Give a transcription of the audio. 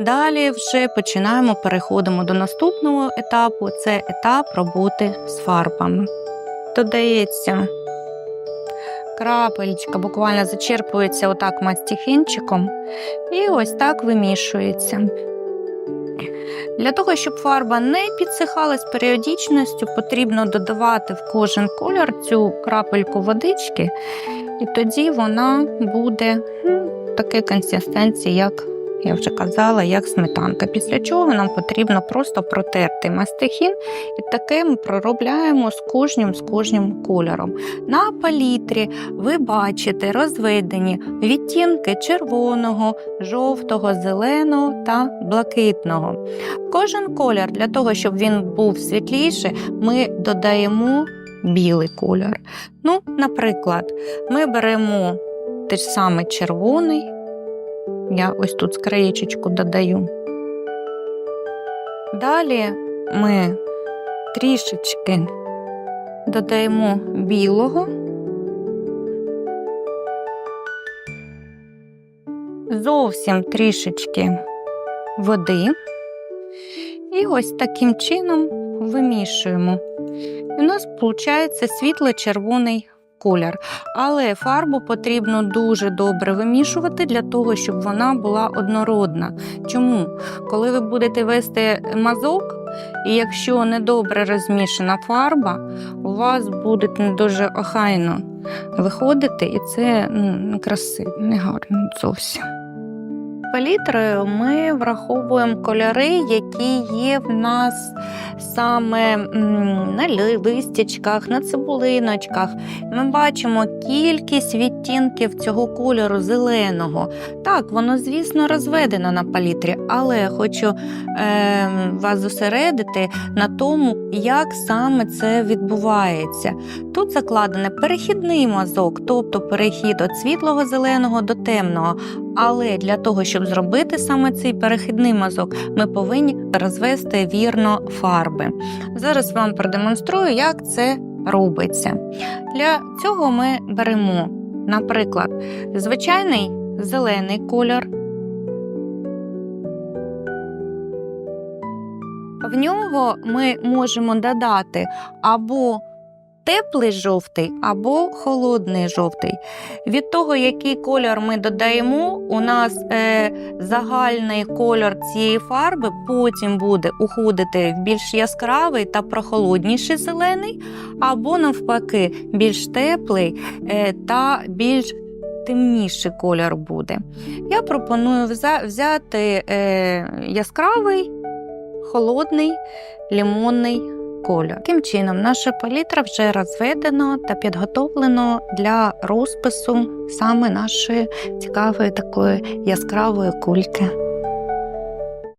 Далі вже починаємо, переходимо до наступного етапу це етап роботи з фарбами. Додається крапельчка, буквально зачерпується отак мастихінчиком і ось так вимішується. Для того, щоб фарба не підсихала з періодичністю, потрібно додавати в кожен кольор цю крапельку водички, і тоді вона буде ну, таке консистенції, як я вже казала, як сметанка. Після чого нам потрібно просто протерти мастихін, і таке ми проробляємо з кожним з кожним кольором. На палітрі ви бачите розведені відтінки червоного, жовтого, зеленого та блакитного. Кожен колір для того, щоб він був світліший, ми додаємо білий колір. Ну, наприклад, ми беремо той ж самий червоний. Я ось тут скраєчечку додаю. Далі ми трішечки додаємо білого. Зовсім трішечки води. І ось таким чином вимішуємо. І у нас виходить світло-червоний колір. Але фарбу потрібно дуже добре вимішувати для того, щоб вона була однородна. Чому? Коли ви будете вести мазок, і якщо недобре розмішана фарба, у вас буде не дуже охайно виходити, і це ну, не красиво, не гарно зовсім. Палітрою ми враховуємо кольори, які є в нас саме на листячках, на цибулиночках. Ми бачимо кількість відтінків цього кольору зеленого. Так, воно, звісно, розведено на палітрі, але хочу е, вас зосередити на тому, як саме це відбувається. Тут закладений перехідний мазок, тобто перехід від світлого зеленого до темного. Але для того, щоб зробити саме цей перехідний мазок, ми повинні розвести вірно фарби. Зараз вам продемонструю, як це робиться. Для цього ми беремо, наприклад, звичайний зелений кольор. В нього ми можемо додати або теплий жовтий, або холодний жовтий. Від того, який кольор ми додаємо, у нас е, загальний кольор цієї фарби потім буде уходити в більш яскравий та прохолодніший зелений, або навпаки, більш теплий е, та більш темніший кольор буде. Я пропоную взяти е, яскравий, холодний, лимонний кольор. Таким чином, наша палітра вже розведена та підготовлена для розпису саме нашої цікавої такої яскравої кульки.